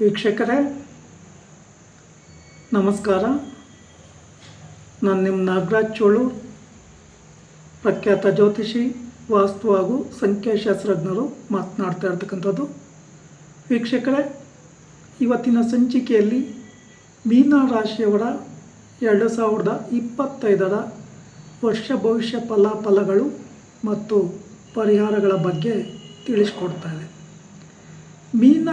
ವೀಕ್ಷಕರೇ, ನಮಸ್ಕಾರ. ನಾನು ನಿಮ್ಮ ನಾಗರಾಜ್ ಚೋಳು, ಪ್ರಖ್ಯಾತ ಜ್ಯೋತಿಷಿ, ವಾಸ್ತು ಹಾಗೂ ಸಂಖ್ಯಾಶಾಸ್ತ್ರಜ್ಞರು ಮಾತನಾಡ್ತಾ ಇರ್ತಕ್ಕಂಥದ್ದು. ವೀಕ್ಷಕರೇ, ಇವತ್ತಿನ ಸಂಚಿಕೆಯಲ್ಲಿ ಮೀನ ರಾಶಿಯವರ ಎರಡು ಸಾವಿರದ ಇಪ್ಪತ್ತೈದರ ವರ್ಷ ಭವಿಷ್ಯ ಫಲಾಫಲಗಳು ಮತ್ತು ಪರಿಹಾರಗಳ ಬಗ್ಗೆ ತಿಳಿಸ್ಕೊಡ್ತಾ ಇದೆ. ಮೀನ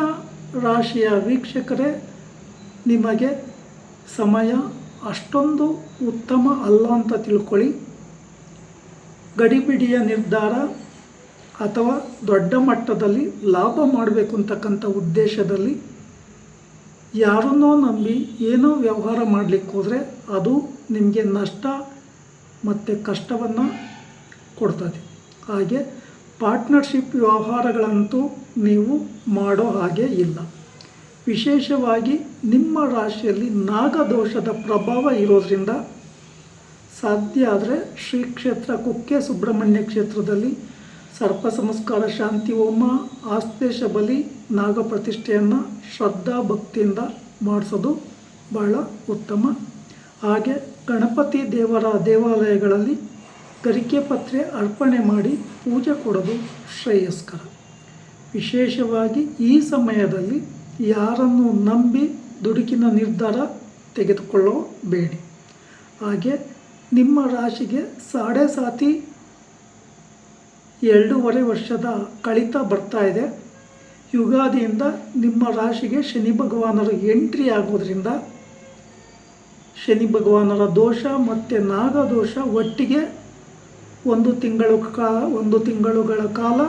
ರಾಶಿಯ ವೀಕ್ಷಕರೇ, ನಿಮಗೆ ಸಮಯ ಅಷ್ಟೊಂದು ಉತ್ತಮ ಅಲ್ಲ ಅಂತ ತಿಳ್ಕೊಳ್ಳಿ. ಗಡಿಬಿಡಿಯ ನಿರ್ಧಾರ ಅಥವಾ ದೊಡ್ಡ ಮಟ್ಟದಲ್ಲಿ ಲಾಭ ಮಾಡಬೇಕು ಅಂತಕ್ಕಂಥ ಉದ್ದೇಶದಲ್ಲಿ ಯಾರನ್ನೋ ನಂಬಿ ಏನೋ ವ್ಯವಹಾರ ಮಾಡಲಿಕ್ಕೆ ಹೋದರೆ ಅದು ನಿಮಗೆ ನಷ್ಟ ಮತ್ತು ಕಷ್ಟವನ್ನು ಕೊಡ್ತದೆ. ಹಾಗೆ ಪಾರ್ಟ್ನರ್ಶಿಪ್ ವ್ಯವಹಾರಗಳಂತೂ ನೀವು ಮಾಡೋ ಹಾಗೆ ಇಲ್ಲ. ವಿಶೇಷವಾಗಿ ನಿಮ್ಮ ರಾಶಿಯಲ್ಲಿ ನಾಗದೋಷದ ಪ್ರಭಾವ ಇರೋದರಿಂದ ಸಾಧ್ಯ ಆದರೆ ಶ್ರೀ ಕ್ಷೇತ್ರ ಕುಕ್ಕೆ ಸುಬ್ರಹ್ಮಣ್ಯ ಕ್ಷೇತ್ರದಲ್ಲಿ ಸರ್ಪ ಸಂಸ್ಕಾರ, ಶಾಂತಿ, ಹೋಮ ಆಸ್ತೇಶ ಬಲಿ, ನಾಗ ಪ್ರತಿಷ್ಠೆಯನ್ನು ಶ್ರದ್ಧಾ ಭಕ್ತಿಯಿಂದ ಮಾಡಿಸೋದು ಬಹಳ ಉತ್ತಮ. ಹಾಗೆ ಗಣಪತಿ ದೇವರ ದೇವಾಲಯಗಳಲ್ಲಿ ಗರಿಕೆ ಪತ್ರೆ ಅರ್ಪಣೆ ಮಾಡಿ ಪೂಜೆ ಕೊಡೋದು ಶ್ರೇಯಸ್ಕರ. ವಿಶೇಷವಾಗಿ ಈ ಸಮಯದಲ್ಲಿ ಯಾರನ್ನು ನಂಬಿ ದುಡುಕಿನ ನಿರ್ಧಾರ ತೆಗೆದುಕೊಳ್ಳಬೇಡಿ. ಹಾಗೆ ನಿಮ್ಮ ರಾಶಿಗೆ ಸಾಡೆ ಸಾತಿ ಎರಡೂವರೆ ವರ್ಷದ ಕಳಿತ ಬರ್ತಾ ಇದೆ. ಯುಗಾದಿಯಿಂದ ನಿಮ್ಮ ರಾಶಿಗೆ ಶನಿ ಭಗವಾನರು ಎಂಟ್ರಿ ಆಗೋದ್ರಿಂದ ಶನಿ ಭಗವಾನರ ದೋಷ ಮತ್ತು ನಾಗದೋಷ ಒಟ್ಟಿಗೆ ಒಂದು ತಿಂಗಳು ಕಾ, ಒಂದು ತಿಂಗಳುಗಳ ಕಾಲ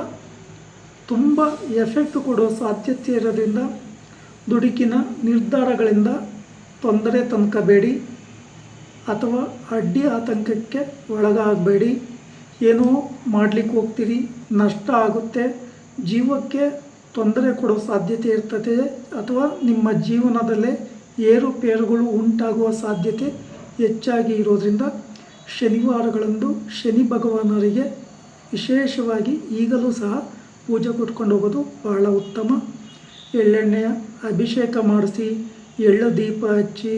ತುಂಬ ಎಫೆಕ್ಟ್ ಕೊಡೋ ಸಾಧ್ಯತೆ ಇರೋದ್ರಿಂದ ದುಡುಕಿನ ನಿರ್ಧಾರಗಳಿಂದ ತೊಂದರೆ ತಂದ್ಕೋಬೇಡಿ ಅಥವಾ ಅಡ್ಡಿ ಆತಂಕಕ್ಕೆ ಒಳಗಾಗಬೇಡಿ. ಏನೋ ಮಾಡಲಿಕ್ಕೆ ಹೋಗ್ತೀರಿ, ನಷ್ಟ ಆಗುತ್ತೆ, ಜೀವಕ್ಕೆ ತೊಂದರೆ ಕೊಡೋ ಸಾಧ್ಯತೆ ಇರ್ತದೆ ಅಥವಾ ನಿಮ್ಮ ಜೀವನದಲ್ಲೇ ಏರುಪೇರುಗಳು ಉಂಟಾಗುವ ಸಾಧ್ಯತೆ ಹೆಚ್ಚಾಗಿ ಇರೋದ್ರಿಂದ ಶನಿವಾರಗಳಂದು ಶನಿ ಭಗವಾನರಿಗೆ ವಿಶೇಷವಾಗಿ ಈಗಲೂ ಸಹ ಪೂಜೆ ಕೊಟ್ಕೊಂಡು ಹೋಗೋದು ಬಹಳ ಉತ್ತಮ. ಎಳ್ಳೆಣ್ಣೆಯ ಅಭಿಷೇಕ ಮಾಡಿಸಿ, ಎಳ್ಳು ದೀಪ ಹಚ್ಚಿ,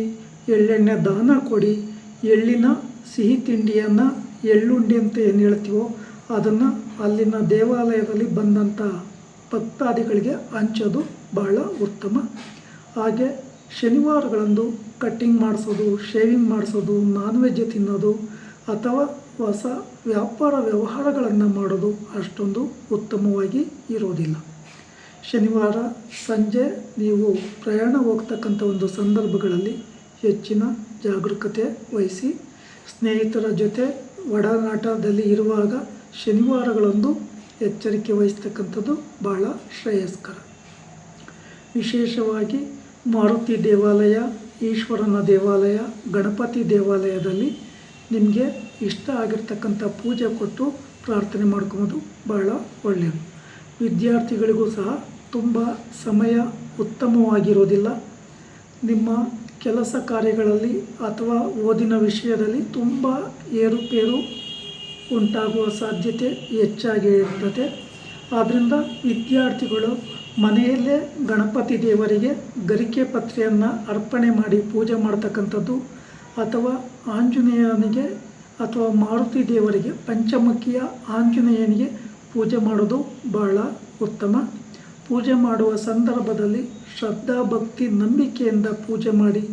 ಎಳ್ಳೆಣ್ಣೆ ದಾನ ಕೊಡಿ, ಎಳ್ಳಿನ ಸಿಹಿ ತಿಂಡಿಯನ್ನು ಎಳ್ಳುಂಡಿ ಅಂತ ಏನು ಹೇಳ್ತೀವೋ ಅದನ್ನು ಅಲ್ಲಿನ ದೇವಾಲಯದಲ್ಲಿ ಬಂದಂಥ ಭಕ್ತಾದಿಗಳಿಗೆ ಹಂಚೋದು ಬಹಳ ಉತ್ತಮ. ಹಾಗೆ ಶನಿವಾರಗಳಂದು ಕಟ್ಟಿಂಗ್ ಮಾಡಿಸೋದು, ಶೇವಿಂಗ್ ಮಾಡಿಸೋದು, ನಾನ್ ವೆಜ್ ತಿನ್ನೋದು ಅಥವಾ ಹೊಸ ವ್ಯಾಪಾರ ವ್ಯವಹಾರಗಳನ್ನು ಮಾಡೋದು ಅಷ್ಟೊಂದು ಉತ್ತಮವಾಗಿ ಇರೋದಿಲ್ಲ. ಶನಿವಾರ ಸಂಜೆ ನೀವು ಪ್ರಯಾಣ ಹೋಗ್ತಕ್ಕಂಥ ಒಂದು ಸಂದರ್ಭಗಳಲ್ಲಿ ಹೆಚ್ಚಿನ ಜಾಗರೂಕತೆ ವಹಿಸಿ, ಸ್ನೇಹಿತರ ಜೊತೆ ಒಡನಾಟದಲ್ಲಿ ಇರುವಾಗ ಶನಿವಾರಗಳೊಂದು ಎಚ್ಚರಿಕೆ ವಹಿಸ್ತಕ್ಕಂಥದ್ದು ಬಹಳ ಶ್ರೇಯಸ್ಕರ. ವಿಶೇಷವಾಗಿ ಮಾರುತಿ ದೇವಾಲಯ, ಈಶ್ವರನ ದೇವಾಲಯ, ಗಣಪತಿ ದೇವಾಲಯದಲ್ಲಿ ನಿಮಗೆ ಇಷ್ಟ ಆಗಿರ್ತಕ್ಕಂಥ ಪೂಜೆ ಕೊಟ್ಟು ಪ್ರಾರ್ಥನೆ ಮಾಡ್ಕೊಬೋದು. ಬಹಳ ಒಳ್ಳೆಯದು. ವಿದ್ಯಾರ್ಥಿಗಳಿಗೂ ಸಹ ತುಂಬ ಸಮಯ ಉತ್ತಮವಾಗಿರೋದಿಲ್ಲ. ನಿಮ್ಮ ಕೆಲಸ ಕಾರ್ಯಗಳಲ್ಲಿ ಅಥವಾ ಓದಿನ ವಿಷಯದಲ್ಲಿ ತುಂಬ ಏರುಪೇರು ಉಂಟಾಗುವ ಸಾಧ್ಯತೆ ಹೆಚ್ಚಾಗಿ ಇರ್ತದೆ. ಆದ್ದರಿಂದ ವಿದ್ಯಾರ್ಥಿಗಳು ಮನೆಯಲ್ಲೇ ಗಣಪತಿ ದೇವರಿಗೆ ಗರಿಕೆ ಪತ್ರೆಯನ್ನು ಅರ್ಪಣೆ ಮಾಡಿ ಪೂಜೆ ಮಾಡ್ತಕ್ಕಂಥದ್ದು ಅಥವಾ ಆಂಜನೇಯನಿಗೆ ಅಥವಾ ಮಾರುತಿ ದೇವರಿಗೆ ಪಂಚಮುಖಿಯ ಆಂಜನೇಯನಿಗೆ ಪೂಜೆ ಮಾಡೋದು ಬಹಳ ಉತ್ತಮ. ಪೂಜೆ ಮಾಡುವ ಸಂದರ್ಭದಲ್ಲಿ ಶ್ರದ್ಧಾ ಭಕ್ತಿ ನಂಬಿಕೆಯಿಂದ ಪೂಜೆ ಮಾಡಿ.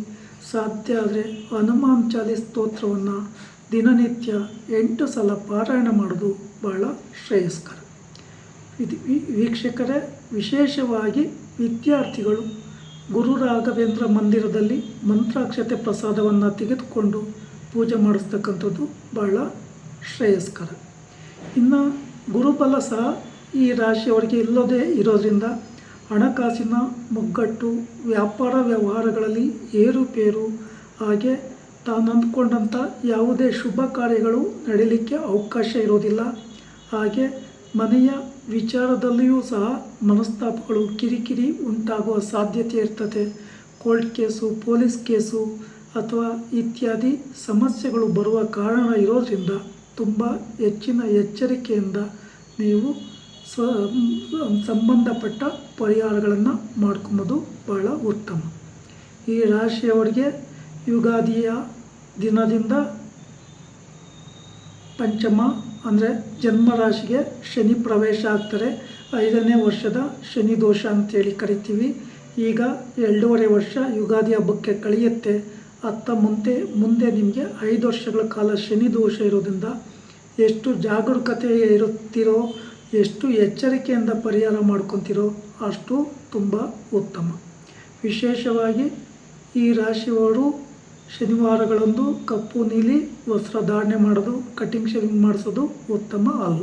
ಸಾಧ್ಯ ಆದರೆ ಹನುಮಾನ್ ಚಾಲಿ ಸ್ತೋತ್ರವನ್ನು ದಿನನಿತ್ಯ ಎಂಟು ಸಲ ಪಾರಾಯಣ ಮಾಡೋದು ಬಹಳ ಶ್ರೇಯಸ್ಕರ. ಇದು ವೀಕ್ಷಕರೇ, ವಿಶೇಷವಾಗಿ ವಿದ್ಯಾರ್ಥಿಗಳು ಗುರು ರಾಘವೇಂದ್ರ ಮಂದಿರದಲ್ಲಿ ಮಂತ್ರಾಕ್ಷತೆ ಪ್ರಸಾದವನ್ನು ತೆಗೆದುಕೊಂಡು ಪೂಜೆ ಮಾಡಿಸ್ತಕ್ಕಂಥದ್ದು ಬಹಳ ಶ್ರೇಯಸ್ಕರ. ಇನ್ನು ಗುರುಬಲ ಸಹ ಈ ರಾಶಿಯವರಿಗೆ ಇಲ್ಲದೇ ಇರೋದರಿಂದ ಹಣಕಾಸಿನ ಮುಗ್ಗಟ್ಟು, ವ್ಯಾಪಾರ ವ್ಯವಹಾರಗಳಲ್ಲಿ ಏರುಪೇರು, ಹಾಗೆ ತಾನು ಅಂದ್ಕೊಂಡಂಥ ಯಾವುದೇ ಶುಭ ಕಾರ್ಯಗಳು ನಡೀಲಿಕ್ಕೆ ಅವಕಾಶ ಇರೋದಿಲ್ಲ. ಹಾಗೆ ಮನೆಯ ವಿಚಾರದಲ್ಲಿಯೂ ಸಹ ಮನಸ್ತಾಪಗಳು ಕಿರಿಕಿರಿ ಉಂಟಾಗುವ ಸಾಧ್ಯತೆ ಇರ್ತದೆ. ಕೋರ್ಟ್ ಕೇಸು, ಪೊಲೀಸ್ ಕೇಸು ಅಥವಾ ಇತ್ಯಾದಿ ಸಮಸ್ಯೆಗಳು ಬರುವ ಕಾರಣ ಇರೋದರಿಂದ ತುಂಬ ಹೆಚ್ಚಿನ ಎಚ್ಚರಿಕೆಯಿಂದ ನೀವು ಸ್ವ ಸಂಬಂಧಪಟ್ಟ ಪರಿಹಾರಗಳನ್ನು ಮಾಡ್ಕೊಬೋದು ಬಹಳ ಉತ್ತಮ. ಈ ರಾಶಿಯವರಿಗೆ ಯುಗಾದಿಯ ದಿನದಿಂದ ಪಂಚಮ ಅಂದರೆ ಜನ್ಮ ರಾಶಿಗೆ ಶನಿ ಪ್ರವೇಶ ಆಗ್ತಾರೆ. ಐದನೇ ವರ್ಷದ ಶನಿ ದೋಷ ಅಂತೇಳಿ ಕರಿತೀವಿ. ಈಗ ಎರಡೂವರೆ ವರ್ಷ ಯುಗಾದಿ ಹಬ್ಬಕ್ಕೆ ಕಳೆಯುತ್ತೆ. ಅತ್ತ ಮುಂದೆ ಮುಂದೆ ನಿಮಗೆ ಐದು ವರ್ಷಗಳ ಕಾಲ ಶನಿ ದೋಷ ಇರೋದ್ರಿಂದ ಎಷ್ಟು ಜಾಗರೂಕತೆ ಇರುತ್ತೀರೋ, ಎಷ್ಟು ಎಚ್ಚರಿಕೆಯಿಂದ ಪರಿಹಾರ ಮಾಡ್ಕೊತಿರೋ ಅಷ್ಟು ತುಂಬ ಉತ್ತಮ. ವಿಶೇಷವಾಗಿ ಈ ರಾಶಿಯವರು ಶನಿವಾರಗಳಂದು ಕಪ್ಪು ನೀಲಿ ವಸ್ತ್ರ ಧಾರಣೆ ಮಾಡೋದು ಕಟಿಂಗ್ ಶೇವಿಂಗ್ ಮಾಡಿಸೋದು ಉತ್ತಮ ಅಲ್ಲ.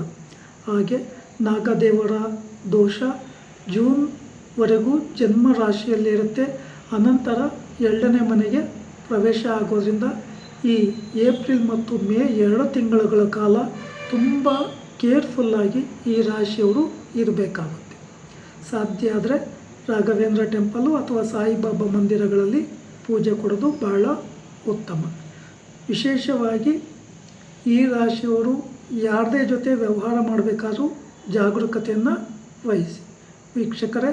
ಹಾಗೆ ನಾಗದೇವರ ದೋಷ ಜೂನ್ವರೆಗೂ ಜನ್ಮ ರಾಶಿಯಲ್ಲಿರುತ್ತೆ ಅನಂತರ ಎರಡನೇ ಮನೆಗೆ ಪ್ರವೇಶ ಆಗೋದ್ರಿಂದ ಈ ಏಪ್ರಿಲ್ ಮತ್ತು ಮೇ ಎರಡು ತಿಂಗಳುಗಳ ಕಾಲ ತುಂಬ ಕೇರ್ಫುಲ್ಲಾಗಿ ಈ ರಾಶಿಯವರು ಇರಬೇಕಾಗುತ್ತೆ. ಸಾಧ್ಯ ಆದರೆ ರಾಘವೇಂದ್ರ ಟೆಂಪಲು ಅಥವಾ ಸಾಯಿಬಾಬಾ ಮಂದಿರಗಳಲ್ಲಿ ಪೂಜೆ ಕೊಡೋದು ಬಹಳ ಉತ್ತಮ. ವಿಶೇಷವಾಗಿ ಈ ರಾಶಿಯವರು ಯಾರದೇ ಜೊತೆ ವ್ಯವಹಾರ ಮಾಡಬೇಕಾದ್ರೂ ಜಾಗರೂಕತೆಯನ್ನು ವಹಿಸಿ. ವೀಕ್ಷಕರೇ,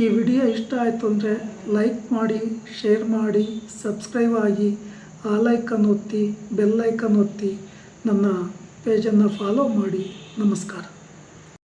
ಈ ವಿಡಿಯೋ ಇಷ್ಟ ಆಯಿತು ಅಂದರೆ ಲೈಕ್ ಮಾಡಿ, ಶೇರ್ ಮಾಡಿ, ಸಬ್ಸ್ಕ್ರೈಬ್ ಆಗಿ, ಆ ಲೈಕನ್ನು ಒತ್ತಿ ಬೆಲ್ ಐಕನ್ ಒತ್ತಿ ನನ್ನ ಪೇಜನ್ನು ಫಾಲೋ ಮಾಡಿ. ನಮಸ್ಕಾರ.